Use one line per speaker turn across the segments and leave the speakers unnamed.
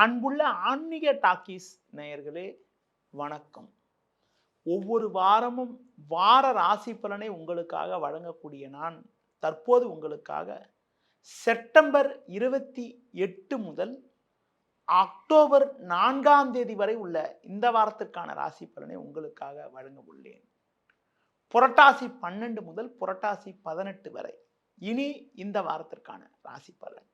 அன்புள்ள ஆன்மீக டாக்கீஸ் நேயர்களே வணக்கம். ஒவ்வொரு வாரமும் வார ராசி பலனை உங்களுக்காக வழங்கக்கூடிய நான் தற்போது உங்களுக்காக செப்டம்பர் இருபத்தி எட்டு முதல் அக்டோபர் நான்காம் தேதி வரை உள்ள இந்த வாரத்திற்கான ராசி பலனை உங்களுக்காக வழங்க உள்ளேன். புரட்டாசி பன்னெண்டு முதல் புரட்டாசி பதினெட்டு வரை இனி இந்த வாரத்திற்கான ராசி பலன்.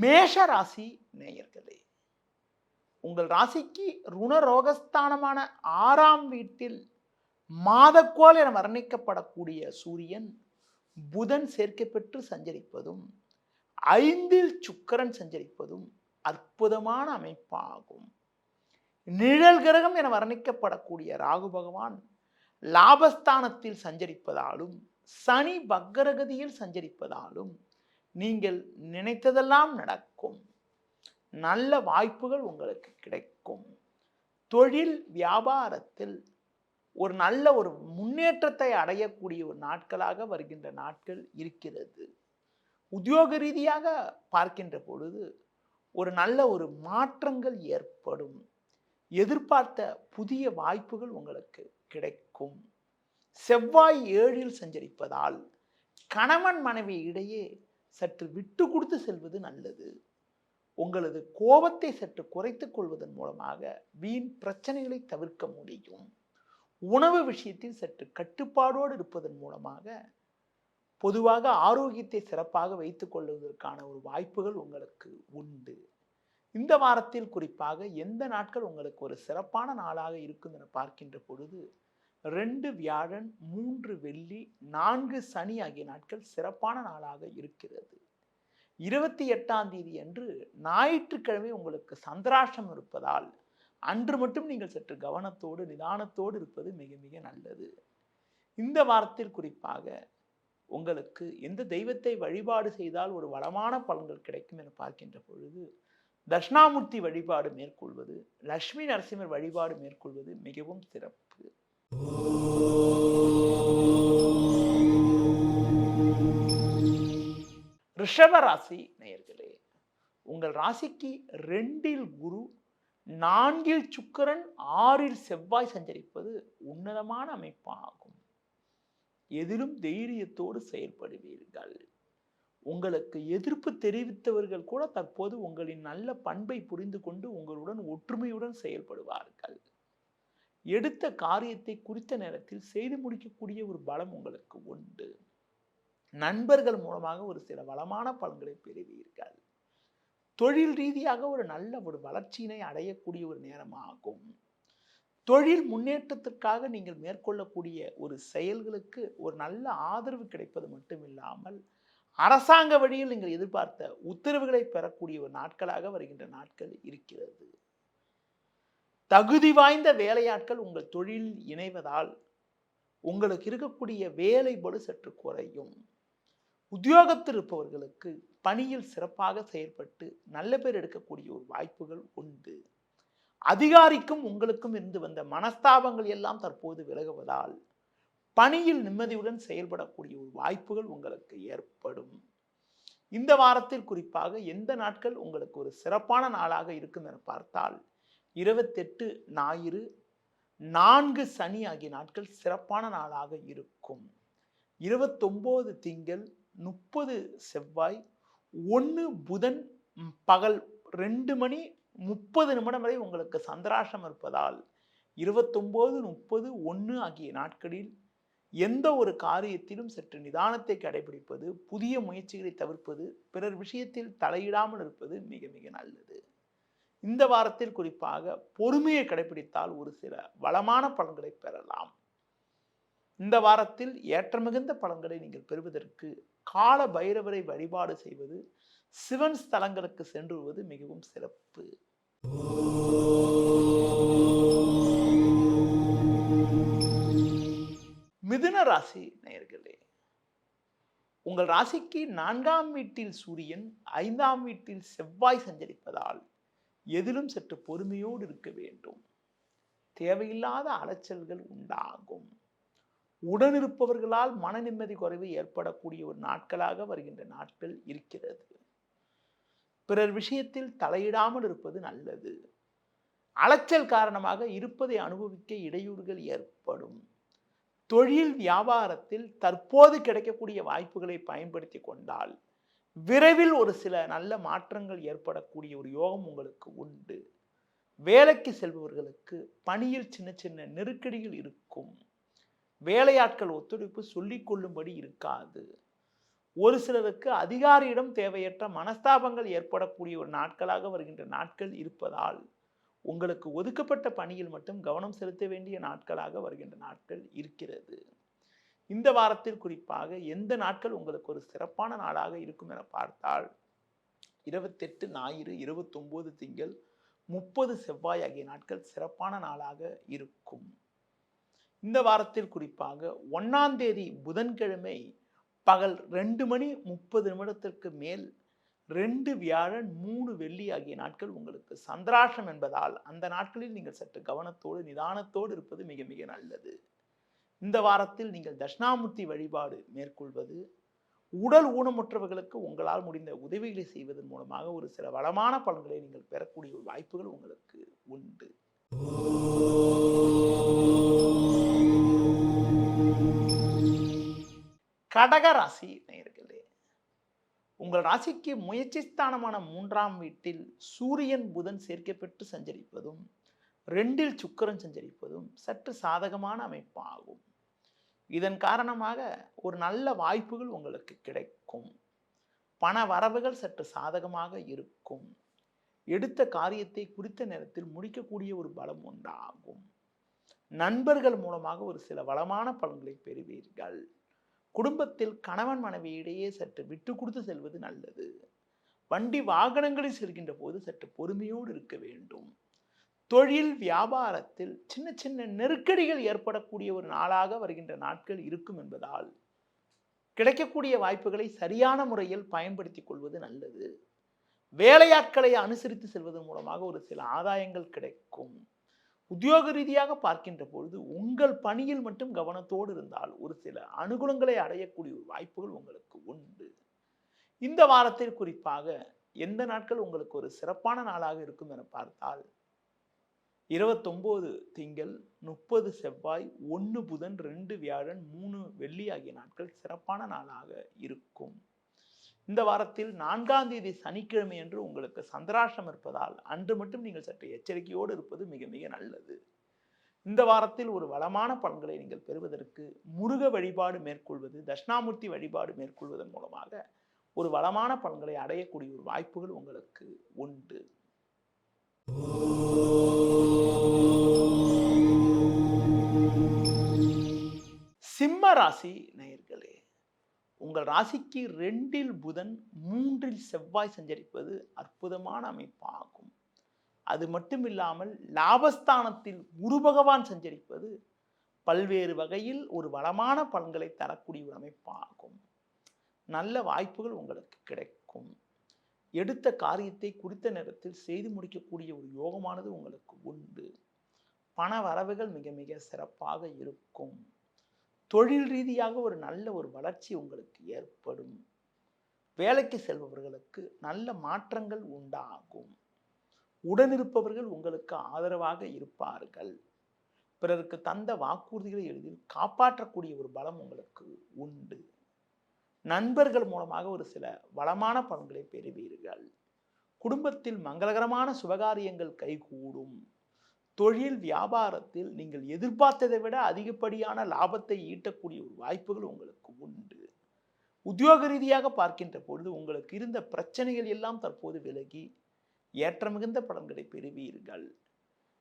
மேஷ ராசி நேயர்களே உங்கள் ராசிக்கு ருணரோகஸ்தானமான ஆறாம் வீட்டில் மாதக்கோள் என வர்ணிக்கப்படக்கூடிய சூரியன் புதன் சேர்க்கப்பெற்று சஞ்சரிப்பதும் ஐந்தில் சுக்கிரன் சஞ்சரிப்பதும் அற்புதமான அமைப்பாகும். நிழல் கிரகம் என வர்ணிக்கப்படக்கூடிய ராகு பகவான் லாபஸ்தானத்தில் சஞ்சரிப்பதாலும் சனி பக்ரகதியில் சஞ்சரிப்பதாலும் நீங்கள் நினைத்ததெல்லாம் நடக்கும். நல்ல வாய்ப்புகள் உங்களுக்கு கிடைக்கும். தொழில் வியாபாரத்தில் ஒரு நல்ல ஒரு முன்னேற்றத்தை அடையக்கூடிய ஒரு நாட்களாக வருகின்ற நாட்கள் இருக்கிறது. உத்தியோக ரீதியாக பார்க்கின்ற பொழுது ஒரு நல்ல ஒரு மாற்றங்கள் ஏற்படும். எதிர்பார்த்த புதிய வாய்ப்புகள் உங்களுக்கு கிடைக்கும். செவ்வாய் ஏழில் சஞ்சரிப்பதால் கணவன் மனைவி இடையே சற்று விட்டு கொடுத்து செல்வது நல்லது. உங்களது கோபத்தை சற்று குறைத்து கொள்வதன் மூலமாக வீண் பிரச்சனைகளை தவிர்க்க முடியும். உணவு விஷயத்தில் சற்று கட்டுப்பாடோடு இருப்பதன் மூலமாக பொதுவாக ஆரோக்கியத்தை சிறப்பாக வைத்து கொள்வதற்கான ஒரு வாய்ப்புகள் உங்களுக்கு உண்டு. இந்த வாரத்தில் குறிப்பாக எந்த நாட்கள் உங்களுக்கு ஒரு சிறப்பான நாளாக இருக்கும் என பார்க்கின்ற பொழுது ரெண்டு வியாழன் மூன்று வெள்ளி நான்கு சனி ஆகிய நாட்கள் சிறப்பான நாளாக இருக்கிறது. இருபத்தி எட்டாம் தேதி அன்று ஞாயிற்றுக்கிழமை உங்களுக்கு சந்திராஷ்டம் இருப்பதால் அன்று மட்டும் நீங்கள் சற்று கவனத்தோடு நிதானத்தோடு இருப்பது மிக மிக நல்லது. இந்த வாரத்தில் குறிப்பாக உங்களுக்கு எந்த தெய்வத்தை வழிபாடு செய்தால் ஒரு வளமான பலன்கள் கிடைக்கும் என பார்க்கின்ற பொழுது தட்சிணாமூர்த்தி வழிபாடு மேற்கொள்வது லட்சுமி நரசிம்மர் வழிபாடு மேற்கொள்வது மிகவும் சிறப்பு. ரிஷப ராசி நேயர்களே உங்கள் ராசிக்கு ரெண்டில் குரு நான்கில் சுக்கரன் ஆறில் செவ்வாய் சஞ்சரிப்பது உன்னதமான அமைப்பாகும். எதிலும் தைரியத்தோடு செயல்படுவீர்கள். உங்களுக்கு எதிர்ப்பு தெரிவித்தவர்கள் கூட தற்போது உங்களின் நல்ல பண்பை புரிந்து கொண்டு உங்களுடன் ஒற்றுமையுடன் செயல்படுவார்கள். எடுத்த காரியத்தை குறித்த நேரத்தில் செய்து முடிக்கக்கூடிய ஒரு பலம் உங்களுக்கு உண்டு. நண்பர்கள் மூலமாக ஒரு சில வளமான பலன்களை பெறுவீர்கள். தொழில் ரீதியாக ஒரு நல்ல ஒரு வளர்ச்சியினை அடையக்கூடிய ஒரு நேரமாகும். தொழில் முன்னேற்றத்திற்காக நீங்கள் மேற்கொள்ளக்கூடிய ஒரு செயல்களுக்கு ஒரு நல்ல ஆதரவு கிடைப்பது மட்டும் இல்லாமல் அரசாங்க வழியில் நீங்கள் எதிர்பார்த்த உத்தரவுகளை பெறக்கூடிய ஒரு நாட்களாக வருகின்ற நாட்கள் இருக்கிறது. தகுதி வாய்ந்த வேலையாட்கள் உங்கள் தொழில் இணைவதால் உங்களுக்கு இருக்கக்கூடிய வேலை பளு சற்று குறையும். உத்தியோகத்தில் இருப்பவர்களுக்கு பணியில் சிறப்பாக செயல்பட்டு நல்ல பேர் எடுக்கக்கூடிய ஒரு வாய்ப்புகள் உண்டு. அதிகாரிக்கும் உங்களுக்கும் இருந்து வந்த மனஸ்தாபங்கள் எல்லாம் தற்போது விலகுவதால் பணியில் நிம்மதியுடன் செயல்படக்கூடிய ஒரு வாய்ப்புகள் உங்களுக்கு ஏற்படும். இந்த வாரத்தில் குறிப்பாக எந்த நாட்கள் உங்களுக்கு ஒரு சிறப்பான நாளாக இருக்கும் என பார்த்தால் இருபத்தெட்டு ஞாயிறு நான்கு சனி ஆகிய நாட்கள் சிறப்பான நாளாக இருக்கும். இருபத்தொம்போது திங்கள் முப்பது செவ்வாய் ஒன்று புதன் பகல் ரெண்டு மணி முப்பது நிமிடம் வரை உங்களுக்கு சந்திராசம் இருப்பதால் இருபத்தொம்போது முப்பது ஒன்று ஆகிய நாட்களில் எந்த ஒரு காரியத்திலும் சற்று நிதானத்தை கடைபிடிப்பது புதிய முயற்சிகளை தவிர்ப்பது பிறர் விஷயத்தில் தலையிடாமல் இருப்பது மிக மிக நல்லது. இந்த வாரத்தில் குறிப்பாக பொறுமையை கடைபிடித்தால் ஒரு சில வளமான பலன்களை பெறலாம். இந்த வாரத்தில் ஏற்றமிகுந்த பலன்களை நீங்கள் பெறுவதற்கு கால பைரவரை வழிபாடு செய்வது சிவன் ஸ்தலங்களுக்கு சென்றுவது மிகவும் சிறப்பு. மிதுன ராசி நேயர்களே உங்கள் ராசிக்கு நான்காம் வீட்டில் சூரியன் ஐந்தாம் வீட்டில் செவ்வாய் சஞ்சரிப்பதால் எதிலும் சற்று பொறுமையோடு இருக்க வேண்டும். தேவையில்லாத அலைச்சல்கள் உண்டாகும். உடனிருப்பவர்களால் மன நிம்மதி குறைவு ஏற்படக்கூடிய ஒரு நாட்களாக வருகின்ற நாட்கள் இருக்கிறது. பிறர் விஷயத்தில் தலையிடாமல் இருப்பது நல்லது. அலைச்சல் காரணமாக இருப்பதை அனுபவிக்க இடையூறுகள் ஏற்படும். தொழில் வியாபாரத்தில் தற்போது கிடைக்கக்கூடிய வாய்ப்புகளை பயன்படுத்தி கொண்டால் விரைவில் ஒரு சில நல்ல மாற்றங்கள் ஏற்படக்கூடிய ஒரு யோகம் உங்களுக்கு உண்டு. வேலைக்கு செல்பவர்களுக்கு பணியில் சின்ன சின்ன நெருக்கடிகள் இருக்கும். வேலையாட்கள் ஒத்துழைப்பு சொல்லிக் கொள்ளும்படி இருக்காது. ஒரு சிலருக்கு அதிகாரியிடம் தேவையற்ற மனஸ்தாபங்கள் ஏற்படக்கூடிய ஒரு நாட்களாக வருகின்ற நாட்கள் இருப்பதால் உங்களுக்கு ஒதுக்கப்பட்ட பணியில் மட்டும் கவனம் செலுத்த வேண்டிய நாட்களாக வருகின்ற நாட்கள் இருக்கிறது. இந்த வாரத்தில் குறிப்பாக எந்த நாட்கள் உங்களுக்கு ஒரு சிறப்பான நாளாக இருக்கும் என பார்த்தால் இருபத்தெட்டு ஞாயிறு இருபத்தொம்போது திங்கள் முப்பது செவ்வாய் ஆகிய நாட்கள் சிறப்பான நாளாக இருக்கும். இந்த வாரத்தில் குறிப்பாக ஒன்றாம் தேதி புதன்கிழமை பகல் ரெண்டு மணி முப்பது நிமிடத்திற்கு மேல் ரெண்டு வியாழன் மூணு வெள்ளி ஆகிய நாட்கள் உங்களுக்கு சந்திராஷ்டம் என்பதால் அந்த நாட்களில் நீங்கள் சற்று கவனத்தோடு நிதானத்தோடு இருப்பது மிக மிக நல்லது. இந்த வாரத்தில் நீங்கள் தட்சிணாமூர்த்தி வழிபாடு மேற்கொள்வது உடல் ஊனமுற்றவர்களுக்கு உங்களால் முடிந்த உதவிகளை செய்வதன் மூலமாக ஒரு சில வளமான பலன்களை நீங்கள் பெறக்கூடிய வாய்ப்புகள் உங்களுக்கு உண்டு. கடக ராசி நேயர்களே உங்கள் ராசிக்கு முயற்சி ஸ்தானமான மூன்றாம் வீட்டில் சூரியன் புதன் சேர்க்கப்பட்டு சஞ்சரிப்பதும் ரெண்டில் சுக்கரன் சஞ்சரிப்பதும் சற்று சாதகமான அமைப்பாகும். இதன் காரணமாக ஒரு நல்ல வாய்ப்புகள் உங்களுக்கு கிடைக்கும். பண வரவுகள் சற்று சாதகமாக இருக்கும். எடுத்த காரியத்தை குறித்த நேரத்தில் முடிக்கக்கூடிய ஒரு பலம் உண்டாகும். நண்பர்கள் மூலமாக ஒரு சில வளமான பலன்களை பெறுவீர்கள். குடும்பத்தில் கணவன் மனைவியிடையே சற்று விட்டு கொடுத்து செல்வது நல்லது. வண்டி வாகனங்களில் செல்கின்ற போது சற்று பொறுமையோடு இருக்க வேண்டும். தொழில் வியாபாரத்தில் சின்ன சின்ன நெருக்கடிகள் ஏற்படக்கூடிய ஒரு நாளாக வருகின்ற நாட்கள் இருக்கும் என்பதால் கிடைக்கக்கூடிய வாய்ப்புகளை சரியான முறையில் பயன்படுத்தி கொள்வது நல்லது. வேலையாட்களை அனுசரித்து செல்வதன் மூலமாக ஒரு சில ஆதாயங்கள் கிடைக்கும். உத்தியோக ரீதியாக பார்க்கின்ற பொழுது உங்கள் பணியில் மட்டும் கவனத்தோடு இருந்தால் ஒரு சில அனுகூலங்களை அடையக்கூடிய வாய்ப்புகள் உங்களுக்கு உண்டு. இந்த வாரத்தில் குறிப்பாக எந்த நாட்கள் உங்களுக்கு ஒரு சிறப்பான நாளாக இருக்கும் என பார்த்தால் இருபத்தொம்போது திங்கள் முப்பது செவ்வாய் ஒன்று புதன் ரெண்டு வியாழன் மூணு வெள்ளி ஆகிய நாட்கள் சிறப்பான நாளாக இருக்கும். இந்த வாரத்தில் நான்காம் தேதி சனிக்கிழமை என்று உங்களுக்கு சந்திராஷ்டம் இருப்பதால் அன்று மட்டும் நீங்கள் சற்று எச்சரிக்கையோடு இருப்பது மிக மிக நல்லது. இந்த வாரத்தில் ஒரு வளமான பலன்களை நீங்கள் பெறுவதற்கு முருக வழிபாடு மேற்கொள்வது தட்சிணாமூர்த்தி வழிபாடு மேற்கொள்வதன் மூலமாக ஒரு வளமான பலன்களை அடையக்கூடிய ஒரு வாய்ப்புகள் உங்களுக்கு உண்டு. சிம்ம ராசி நேயர்களே உங்கள் ராசிக்கு ரெண்டில் புதன் மூன்றில் செவ்வாய் சஞ்சரிப்பது அற்புதமான அமைப்பாகும். அது மட்டும் இல்லாமல் லாபஸ்தானத்தில் குரு பகவான் சஞ்சரிப்பது பல்வேறு வகையில் ஒரு வளமான பலன்களை தரக்கூடிய ஒரு அமைப்பாகும். நல்ல வாய்ப்புகள் உங்களுக்கு கிடைக்கும். எடுத்த காரியத்தை குறித்த நேரத்தில் செய்து முடிக்கக்கூடிய ஒரு யோகமானது உங்களுக்கு உண்டு. பண வரவுகள் மிக மிக சிறப்பாக இருக்கும். தொழில் ரீதியாக ஒரு நல்ல ஒரு வளர்ச்சி உங்களுக்கு ஏற்படும். வேலைக்கு செல்பவர்களுக்கு நல்ல மாற்றங்கள் உண்டாகும். உடனிருப்பவர்கள் உங்களுக்கு ஆதரவாக இருப்பார்கள். பிறருக்கு தந்த வாக்குறுதிகளை எளிதில் காப்பாற்றக்கூடிய ஒரு பலம் உங்களுக்கு உண்டு. நண்பர்கள் மூலமாக ஒரு சில வளமான பலன்களை பெறுவீர்கள். குடும்பத்தில் மங்களகரமான சுபகாரியங்கள் கைகூடும். தொழில் வியாபாரத்தில் நீங்கள் எதிர்பார்த்ததை விட அதிகப்படியான லாபத்தை ஈட்டக்கூடிய ஒரு வாய்ப்புகள் உங்களுக்கு உண்டு. உத்தியோக ரீதியாக பார்க்கின்ற பொழுது உங்களுக்கு இருந்த பிரச்சனைகள் எல்லாம் தற்போது விலகி ஏற்ற மிகுந்த பலன்களை பெறுவீர்கள்.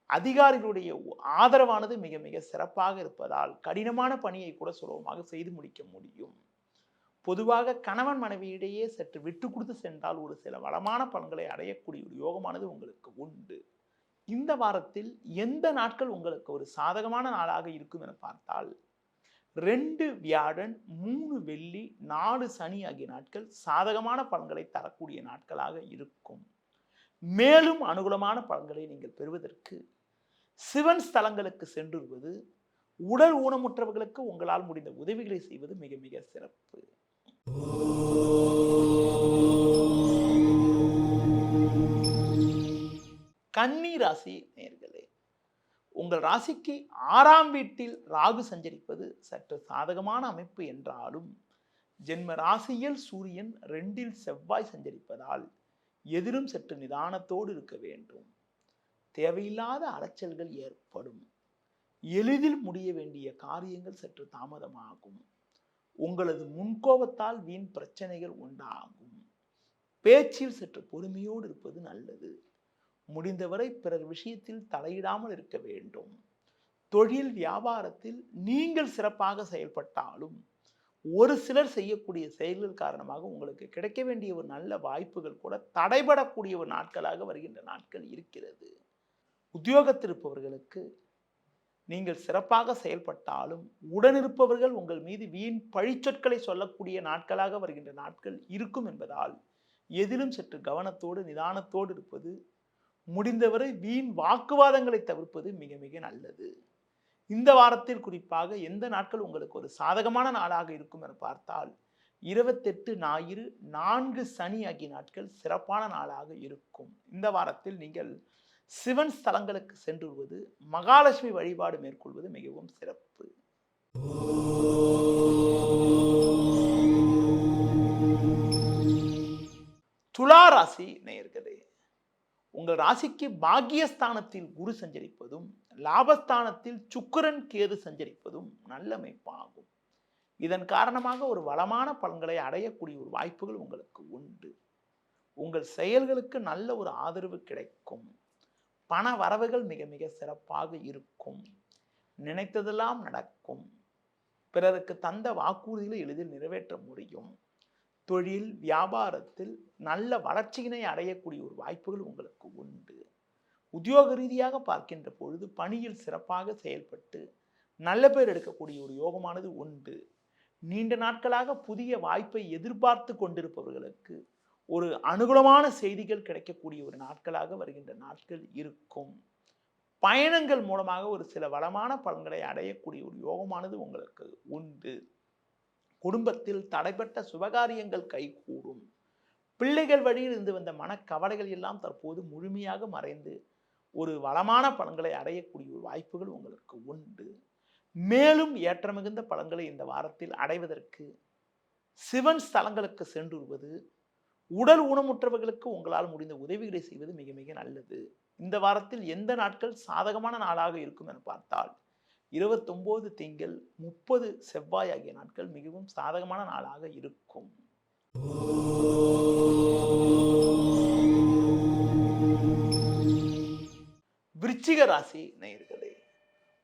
அதிகாரிகளுடைய ஆதரவானது மிக மிக சிறப்பாக இருப்பதால் கடினமான பணியை கூட சுலபமாக செய்து முடிக்க முடியும். பொதுவாக கணவன் மனைவியிடையே சற்று விட்டு கொடுத்து சென்றால் ஒரு சில வளமான பலன்களை அடையக்கூடிய ஒரு யோகமானது உங்களுக்கு உண்டு. இந்த வாரத்தில் எந்த நாட்கள் உங்களுக்கு ஒரு சாதகமான நாளாக இருக்கும் என பார்த்தால் ரெண்டு வியாழன் மூணு வெள்ளி நாலு சனி ஆகிய நாட்கள் சாதகமான பலன்களை தரக்கூடிய நாட்களாக இருக்கும். மேலும் அனுகூலமான பலன்களை நீங்கள் பெறுவதற்கு சிவன் ஸ்தலங்களுக்கு சென்றுவது உடல் ஊனமுற்றவர்களுக்கு உங்களால் முடிந்த உதவிகளை செய்வது மிக மிக சிறப்பு. கன்னி ராசி நேர்களே உங்கள் ராசிக்கு ஆறாம் வீட்டில் ராகு சஞ்சரிப்பது சற்று சாதகமான அமைப்பு என்றாலும் ஜென்ம ராசியில் சூரியன் ரெண்டில் செவ்வாய் சஞ்சரிப்பதால் எதிரும் சற்று நிதானத்தோடு இருக்க வேண்டும். தேவையில்லாத அலைச்சல்கள் ஏற்படும். எளிதில் முடிய வேண்டிய காரியங்கள் சற்று தாமதமாகும். உங்களது முன்கோபத்தால் வீண் பிரச்சனைகள் உண்டாகும். பேச்சில் சற்று பொறுமையோடு இருப்பது நல்லது. முடிந்தவரை பிறர் விஷயத்தில் தலையிடாமல் இருக்க வேண்டும். தொழில் வியாபாரத்தில் நீங்கள் சிறப்பாக செயல்பட்டாலும் ஒரு சிலர் செய்யக்கூடிய செயல்கள் காரணமாக உங்களுக்கு கிடைக்க வேண்டிய ஒரு நல்ல வாய்ப்புகள் கூட தடைபடக்கூடிய ஒரு நாட்களாக வருகின்ற நாட்கள் இருக்கிறது. உத்தியோகத்திருப்பவர்களுக்கு நீங்கள் சிறப்பாக செயல்பட்டாலும் உடனிருப்பவர்கள் உங்கள் மீது வீண் பழிச்சொற்களை சொல்லக்கூடிய நாட்களாக வருகின்ற நாட்கள் இருக்கும் என்பதால் எதிலும் சற்று கவனத்தோடு நிதானத்தோடு இருப்பது முடிந்தவரை வீண் வாக்குவாதங்களை தவிர்ப்பது மிக மிக நல்லது. இந்த வாரத்தில் குறிப்பாக எந்த நாட்கள் உங்களுக்கு ஒரு சாதகமான நாளாக இருக்கும் என பார்த்தால் இருபத்தெட்டு ஞாயிறு நான்கு சனி ஆகிய நாட்கள் சிறப்பான நாளாக இருக்கும். இந்த வாரத்தில் நீங்கள் சிவன் ஸ்தலங்களுக்கு சென்றுவது மகாலட்சுமி வழிபாடு மேற்கொள்வது மிகவும் சிறப்பு. துலா ராசி நேயர்களே உங்கள் ராசிக்கு பாக்கியஸ்தானத்தில் குரு சஞ்சரிப்பதும் லாபஸ்தானத்தில் சுக்கரன் கேது சஞ்சரிப்பதும் நல்ல அமைப்பாகும். இதன் காரணமாக ஒரு வளமான பலன்களை அடையக்கூடிய ஒரு வாய்ப்புகள் உங்களுக்கு உண்டு. உங்கள் செயல்களுக்கு நல்ல ஒரு ஆதரவு கிடைக்கும். பண வரவுகள் மிக மிக சிறப்பாக இருக்கும். நினைத்ததெல்லாம் நடக்கும். பிறருக்கு தந்த வாக்குறுதிகளை எளிதில் நிறைவேற்ற முடியும். தொழில் வியாபாரத்தில் நல்ல வளர்ச்சியினை அடையக்கூடிய ஒரு வாய்ப்புகள் உங்களுக்கு உண்டு. உத்தியோக ரீதியாக பார்க்கின்ற பொழுது பணியில் சிறப்பாக செயல்பட்டு நல்ல பேர் எடுக்கக்கூடிய ஒரு யோகமானது உண்டு. நீண்ட நாட்களாக புதிய வாய்ப்பை எதிர்பார்த்து கொண்டிருப்பவர்களுக்கு ஒரு அனுகூலமான செய்திகள் கிடைக்கக்கூடிய ஒரு நாட்களாக வருகின்ற நாட்கள் இருக்கும். பயணங்கள் மூலமாக ஒரு சில வளமான பலன்களை அடையக்கூடிய ஒரு யோகமானது உங்களுக்கு உண்டு. குடும்பத்தில் தடைப்பட்ட சுபகாரியங்கள் கைகூடும். பிள்ளைகள் வழியில் இருந்து வந்த மனக்கவலைகள் எல்லாம் தற்போது முழுமையாக மறைந்து ஒரு வளமான பலன்களை அடையக்கூடிய ஒரு வாய்ப்புகள் உங்களுக்கு உண்டு. மேலும் ஏற்றமிகுந்த பலன்களை இந்த வாரத்தில் அடைவதற்கு சிவன் ஸ்தலங்களுக்கு சென்றுவது உடல் ஊனமுற்றவர்களுக்கு உங்களால் முடிந்த உதவிகளை செய்வது மிக மிக நல்லது. இந்த வாரத்தில் எந்த நாட்கள் சாதகமான நாளாக இருக்கும் என பார்த்தால் இருபத்தொம்போது திங்கள் முப்பது செவ்வாய் ஆகிய நாட்கள் மிகவும் சாதகமான நாளாக இருக்கும். விருச்சிக ராசி நேயர்களே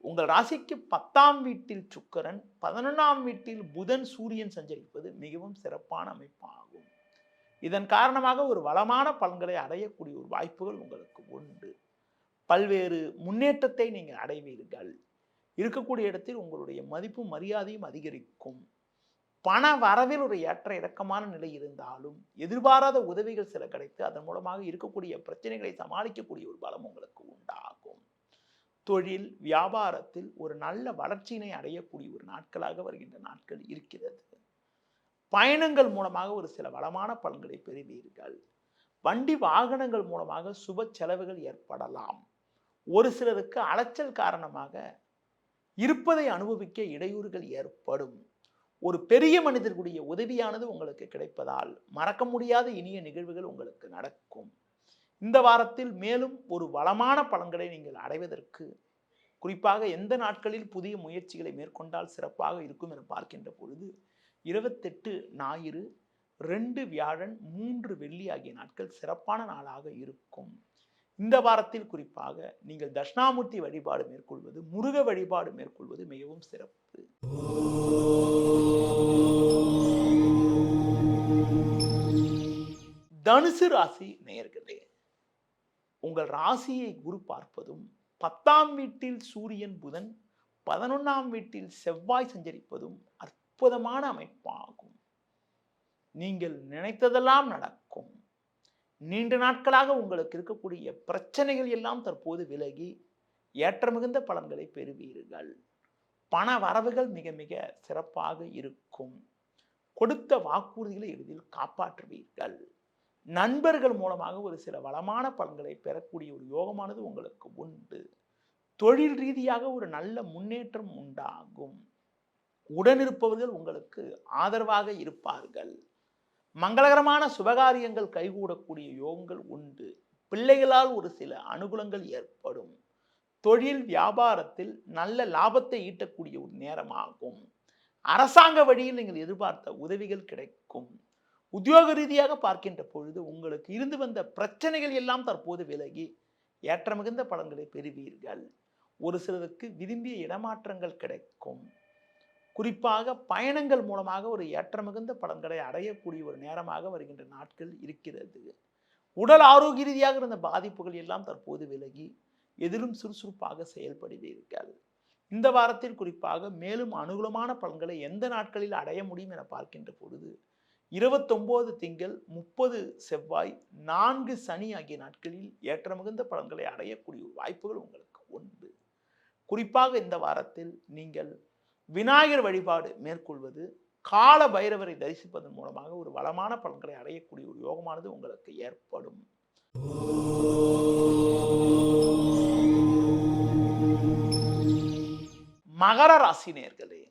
உங்கள் ராசிக்கு பத்தாம் வீட்டில் சுக்கரன் பதினொன்றாம் வீட்டில் புதன் சூரியன் சஞ்சரிப்பது மிகவும் சிறப்பான அமைப்பாகும். இதன் காரணமாக ஒரு வளமான பலன்களை அடையக்கூடிய ஒரு வாய்ப்புகள் உங்களுக்கு உண்டு. பல்வேறு முன்னேற்றத்தை நீங்கள் அடைவீர்கள். இருக்கக்கூடிய இடத்தில் உங்களுடைய மதிப்பும் மரியாதையும் அதிகரிக்கும். பண வரவில் ஒரு ஏற்ற இறக்கமான நிலை இருந்தாலும் எதிர்பாராத உதவிகள் சில கிடைத்து அதன் மூலமாக இருக்கக்கூடிய பிரச்சனைகளை சமாளிக்கக்கூடிய ஒரு பலம் உங்களுக்கு உண்டாகும். தொழில் வியாபாரத்தில் ஒரு நல்ல வளர்ச்சியினை அடையக்கூடிய ஒரு நாட்களாக வருகின்ற நாட்கள் இருக்கிறது. பயணங்கள் மூலமாக ஒரு சில வளமான பலன்களை பெறுவீர்கள். வண்டி வாகனங்கள் மூலமாக சுப செலவுகள் ஏற்படலாம். ஒரு சிலருக்கு அலைச்சல் காரணமாக இருப்பதை அனுபவிக்க இடையூறுகள் ஏற்படும். ஒரு பெரிய மனிதர்களுடைய உதவியானது உங்களுக்கு கிடைப்பதால் மறக்க முடியாத இனிய நிகழ்வுகள் உங்களுக்கு நடக்கும். இந்த வாரத்தில் மேலும் ஒரு வளமான பலன்களை நீங்கள் அடைவதற்கு குறிப்பாக எந்த நாட்களில் புதிய முயற்சிகளை மேற்கொண்டால் சிறப்பாக இருக்கும் என பார்க்கின்ற பொழுது இருபத்தெட்டு ஞாயிறு ரெண்டு வியாழன் மூன்று வெள்ளி ஆகிய நாட்கள் சிறப்பான நாளாக இருக்கும். இந்த வாரத்தில் குறிப்பாக நீங்கள் தட்சிணாமூர்த்தி வழிபாடு மேற்கொள்வது முருக வழிபாடு மேற்கொள்வது மிகவும் சிறப்பு. தனுசு ராசி நேயர்களே உங்கள் ராசியை குரு பார்ப்பதும் பத்தாம் வீட்டில் சூரியன் புதன் பதினொன்றாம் வீட்டில் செவ்வாய் சஞ்சரிப்பதும் அற்புதமான அமைப்பாகும். நீங்கள் நினைத்ததெல்லாம் நடக்கும். நீண்ட நாட்களாக உங்களுக்கு இருக்கக்கூடிய பிரச்சனைகள் எல்லாம் தற்போது விலகி ஏற்ற மிகுந்த பலன்களை பெறுவீர்கள். பண வரவுகள் மிக மிக சிறப்பாக இருக்கும். கொடுத்த வாக்குறுதிகளை எளிதில் காப்பாற்றுவீர்கள். நண்பர்கள் மூலமாக ஒரு சில வளமான பலன்களை பெறக்கூடிய ஒரு யோகமானது உங்களுக்கு உண்டு. தொழில் ரீதியாக ஒரு நல்ல முன்னேற்றம் உண்டாகும். உடனிருப்பவர்கள் உங்களுக்கு ஆதரவாக இருப்பார்கள். மங்களகரமான சுபகாரியங்கள் கைகூடக்கூடிய யோகங்கள் உண்டு. பிள்ளைகளால் ஒரு சில அனுகூலங்கள் ஏற்படும். தொழில் வியாபாரத்தில் நல்ல லாபத்தை ஈட்டக்கூடிய ஒரு நேரமாகும். அரசாங்க வழியில் நீங்கள் எதிர்பார்த்த உதவிகள் கிடைக்கும். உத்தியோக ரீதியாக பார்க்கின்ற பொழுது உங்களுக்கு இருந்து வந்த பிரச்சனைகள் எல்லாம் தற்போது விலகி ஏற்ற மிகுந்த பலன்களை பெறுவீர்கள். ஒரு சிலருக்கு விரும்பிய இடமாற்றங்கள் கிடைக்கும். குறிப்பாக பயணங்கள் மூலமாக ஒரு ஏற்ற மிகுந்த பலன்களை அடையக்கூடிய ஒரு நேரமாக வருகின்ற நாட்கள் இருக்கிறது. உடல் ஆரோக்கிய ரீதியாக இருந்த பாதிப்புகள் எல்லாம் தற்போது விலகி எதிலும் சுறுசுறுப்பாக செயல்படுவீர்கள். இந்த வாரத்தில் குறிப்பாக மேலும் அனுகூலமான பலன்களை எந்த நாட்களில் அடைய முடியும் என பார்க்கின்ற பொழுது இருபத்தொம்போது திங்கள் முப்பது செவ்வாய் நான்கு சனி ஆகிய நாட்களில் ஏற்ற மிகுந்த பலன்களை அடையக்கூடிய வாய்ப்புகள் உங்களுக்கு உண்டு. குறிப்பாக இந்த வாரத்தில் நீங்கள் விநாயகர் வழிபாடு மேற்கொள்வது கால பைரவரை தரிசிப்பதன் மூலமாக ஒரு வளமான பலன்களை அடையக்கூடிய ஒரு யோகமானது உங்களுக்கு ஏற்படும். மகர ராசி நேர்களே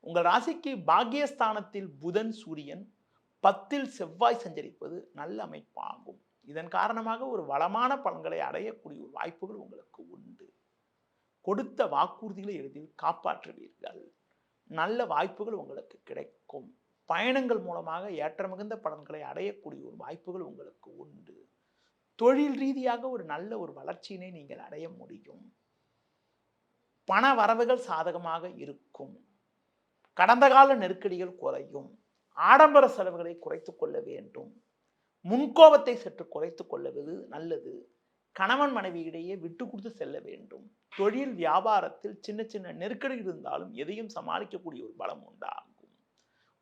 உங்கள் ராசிக்கு பாக்கியஸ்தானத்தில் புதன் சூரியன் பத்தில் செவ்வாய் சஞ்சரிப்பது நல்ல அமைப்பாகும். இதன் காரணமாக ஒரு வளமான பலன்களை அடையக்கூடிய ஒரு வாய்ப்புகள் உங்களுக்கு உண்டு. கொடுத்த வாக்குறுதிகளை எளிதில் காப்பாற்றுவீர்கள். நல்ல வாய்ப்புகள் உங்களுக்கு கிடைக்கும். பயணங்கள் மூலமாக ஏற்ற மிகுந்த பலன்களை அடையக்கூடிய ஒரு வாய்ப்புகள் உங்களுக்கு உண்டு. தொழில் ரீதியாக ஒரு நல்ல ஒரு வளர்ச்சியினை நீங்கள் அடைய முடியும். பண வரவுகள் சாதகமாக இருக்கும். கடந்த கால நெருக்கடிகள் குறையும். ஆடம்பர செலவுகளை குறைத்து கொள்ள வேண்டும். முன்கோபத்தை சற்று குறைத்து கொள்வது நல்லது. கணவன் மனைவியிடையே விட்டு கொடுத்து செல்ல வேண்டும். தொழில் வியாபாரத்தில் சின்ன சின்ன நெருக்கடி இருந்தாலும் எதையும் சமாளிக்கக்கூடிய ஒரு பலம் உண்டாகும்.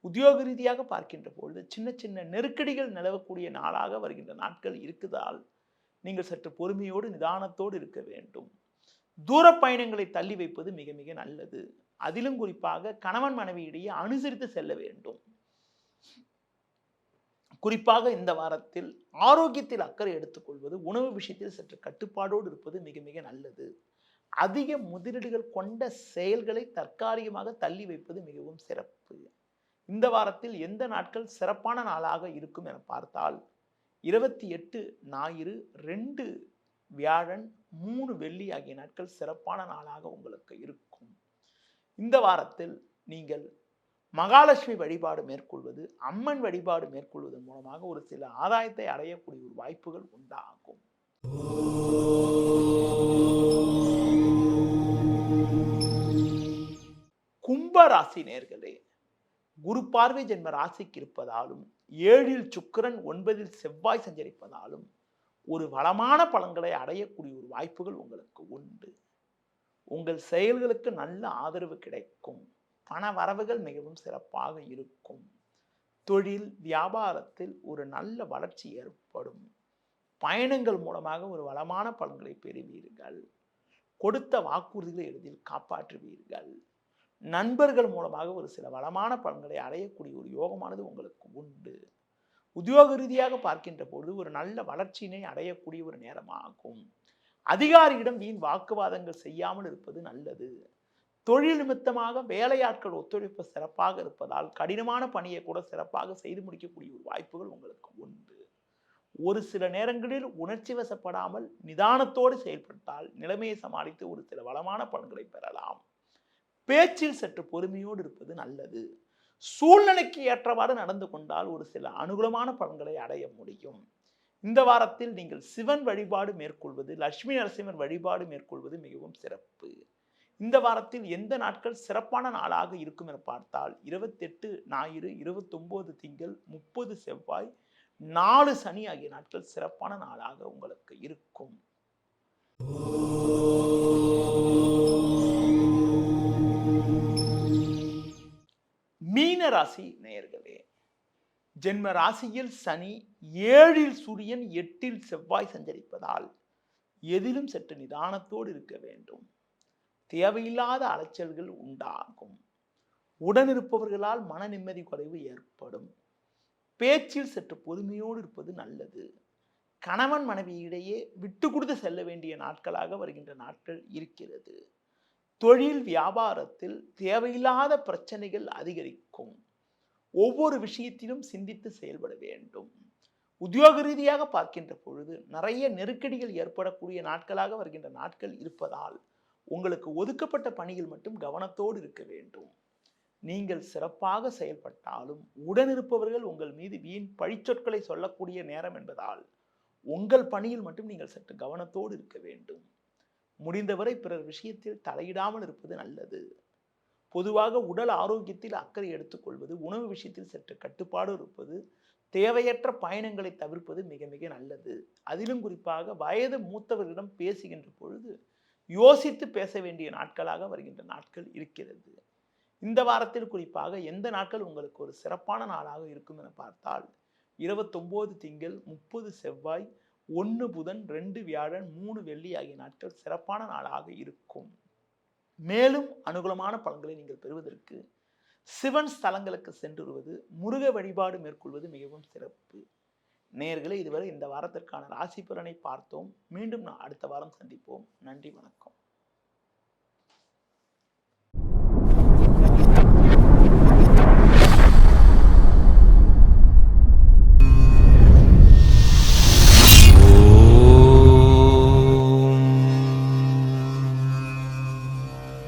உத்தியோக ரீதியாக பார்க்கின்ற பொழுது சின்ன சின்ன நெருக்கடிகள் நிலவக்கூடிய நாளாக வருகின்ற நாட்கள் இருக்குதால் நீங்கள் சற்று பொறுமையோடு நிதானத்தோடு இருக்க வேண்டும். தூர பயணங்களை தள்ளி வைப்பது மிக மிக நல்லது. அதிலும் குறிப்பாக கணவன் மனைவியிடையே அனுசரித்து செல்ல வேண்டும். குறிப்பாக இந்த வாரத்தில் ஆரோக்கியத்தில் அக்கறை எடுத்துக்கொள்வது உணவு விஷயத்தில் சற்று கட்டுப்பாடோடு இருப்பது மிக மிக நல்லது. அதிக முதலீடுகள் கொண்ட செயல்களை தற்காலிகமாக தள்ளி வைப்பது மிகவும் சிறப்பு. இந்த வாரத்தில் எந்த நாட்கள் சிறப்பான நாளாக இருக்கும் என பார்த்தால் இருபத்தி எட்டு ஞாயிறு ரெண்டு வியாழன் மூணு வெள்ளி ஆகிய நாட்கள் சிறப்பான நாளாக உங்களுக்கு இருக்கும். இந்த வாரத்தில் நீங்கள் மகாலட்சுமி வழிபாடு மேற்கொள்வது அம்மன் வழிபாடு மேற்கொள்வதன் மூலமாக ஒரு சில ஆதாயத்தை அடையக்கூடிய ஒரு வாய்ப்புகள் உண்டாகும். கும்ப ராசி நேர்களே குரு பார்வை ஜென்ம ராசிக்கு இருப்பதாலும் ஏழில் சுக்கிரன் ஒன்பதில் செவ்வாய் சஞ்சரிப்பதாலும் ஒரு வளமான பலன்களை அடையக்கூடிய ஒரு வாய்ப்புகள் உங்களுக்கு உண்டு. உங்கள் செயல்களுக்கு நல்ல ஆதரவு கிடைக்கும். பண வரவுகள் மிகவும் சிறப்பாக இருக்கும். தொழில் வியாபாரத்தில் ஒரு நல்ல வளர்ச்சி ஏற்படும். பயணங்கள் மூலமாக ஒரு வளமான பலன்களை பெறுவீர்கள். கொடுத்த வாக்குறுதிகளை எளிதில் காப்பாற்றுவீர்கள். நண்பர்கள் மூலமாக ஒரு சில வளமான பலன்களை அடையக்கூடிய ஒரு யோகமானது உங்களுக்கு உண்டு. உத்தியோக ரீதியாக பார்க்கின்ற பொழுது ஒரு நல்ல வளர்ச்சியினை அடையக்கூடிய ஒரு நேரமாகும். அதிகாரியிடம் வீண் வாக்குவாதங்கள் செய்யாமல் இருப்பது நல்லது. தொழில் நிமித்தமாக வேலையாட்கள் ஒத்துழைப்பு சிறப்பாக இருப்பதால் கடினமான பணியை கூட சிறப்பாக செய்து முடிக்கக்கூடிய ஒரு வாய்ப்புகள் உங்களுக்கு உண்டு. ஒரு சில நேரங்களில் உணர்ச்சி வசப்படாமல் நிதானத்தோடு செயல்பட்டால் நிலைமையை சமாளித்து ஒரு சில வளமான பலன்களை பெறலாம். பேச்சில் சற்று பொறுமையோடு இருப்பது நல்லது. சூழ்நிலைக்கு ஏற்றவாறு நடந்து கொண்டால் ஒரு சில அனுகூலமான பலன்களை அடைய முடியும். இந்த வாரத்தில் நீங்கள் சிவன் வழிபாடு மேற்கொள்வது லட்சுமி நரசிம்மன் வழிபாடு மேற்கொள்வது மிகவும் சிறப்பு. இந்த வாரத்தில் எந்த நாட்கள் சிறப்பான நாளாக இருக்கும் என பார்த்தால் இருபத்தெட்டு ஞாயிறு இருபத்தொம்போது திங்கள் முப்பது செவ்வாய் நாலு சனி ஆகிய நாட்கள் சிறப்பான நாளாக உங்களுக்கு இருக்கும். மீன ராசி நேயர்களே ஜென்ம ராசியில் சனி ஏழில் சூரியன் எட்டில் செவ்வாய் சஞ்சரிப்பதால் எதிலும் சற்று நிதானத்தோடு இருக்க வேண்டும். தேவையில்லாத அலைச்சல்கள் உண்டாகும். உடனிருப்பவர்களால் மன நிம்மதி குறைவு ஏற்படும். பேச்சில் சற்று பொறுமையோடு இருப்பது நல்லது. கணவன் மனைவியிடையே விட்டு கொடுத்து செல்ல வேண்டிய நாட்களாக வருகின்ற நாட்கள் இருக்கிறது. தொழில் வியாபாரத்தில் தேவையில்லாத பிரச்சனைகள் அதிகரிக்கும். ஒவ்வொரு விஷயத்திலும் சிந்தித்து செயல்பட வேண்டும். உத்தியோக ரீதியாக பார்க்கின்ற பொழுது நிறைய நெருக்கடிகள் ஏற்படக்கூடிய நாட்களாக வருகின்ற நாட்கள் இருப்பதால் உங்களுக்கு ஒதுக்கப்பட்ட பணியில் மட்டும் கவனத்தோடு இருக்க வேண்டும். நீங்கள் சிறப்பாக செயல்பட்டாலும் உடனிருப்பவர்கள் உங்கள் மீது வீண் பழிச்சொற்களை சொல்லக்கூடிய நேரம் என்பதால் உங்கள் பணியில் மட்டும் நீங்கள் சற்று கவனத்தோடு இருக்க வேண்டும். முடிந்தவரை பிறர் விஷயத்தில் தலையிடாமல் இருப்பது நல்லது. பொதுவாக உடல் ஆரோக்கியத்தில் அக்கறை எடுத்துக்கொள்வது உணவு விஷயத்தில் சற்று கட்டுப்பாடு இருப்பது தேவையற்ற பயணங்களை தவிர்ப்பது மிக மிக நல்லது. அதிலும் குறிப்பாக வயது மூத்தவர்களிடம் பேசுகின்ற பொழுது யோசித்து பேச வேண்டிய நாட்களாக வருகின்ற நாட்கள் இருக்கிறது. இந்த வாரத்தில் குறிப்பாக எந்த நாட்கள் உங்களுக்கு ஒரு சிறப்பான நாளாக இருக்கும் என பார்த்தால் இருபத்தொம்போது திங்கள் முப்பது செவ்வாய் ஒன்று புதன் ரெண்டு வியாழன் மூணு வெள்ளி ஆகிய நாட்கள் சிறப்பான நாளாக இருக்கும். மேலும் அனுகூலமான பலன்களை நீங்கள் பெறுவதற்கு சிவன் ஸ்தலங்களுக்கு சென்றுருவது முருக வழிபாடு மேற்கொள்வது மிகவும் சிறப்பு. நேயர்களே இதுவரை இந்த வாரத்திற்கான ராசி பலனை பார்த்தோம். மீண்டும் நான் அடுத்த வாரம் சந்திப்போம். நன்றி வணக்கம்.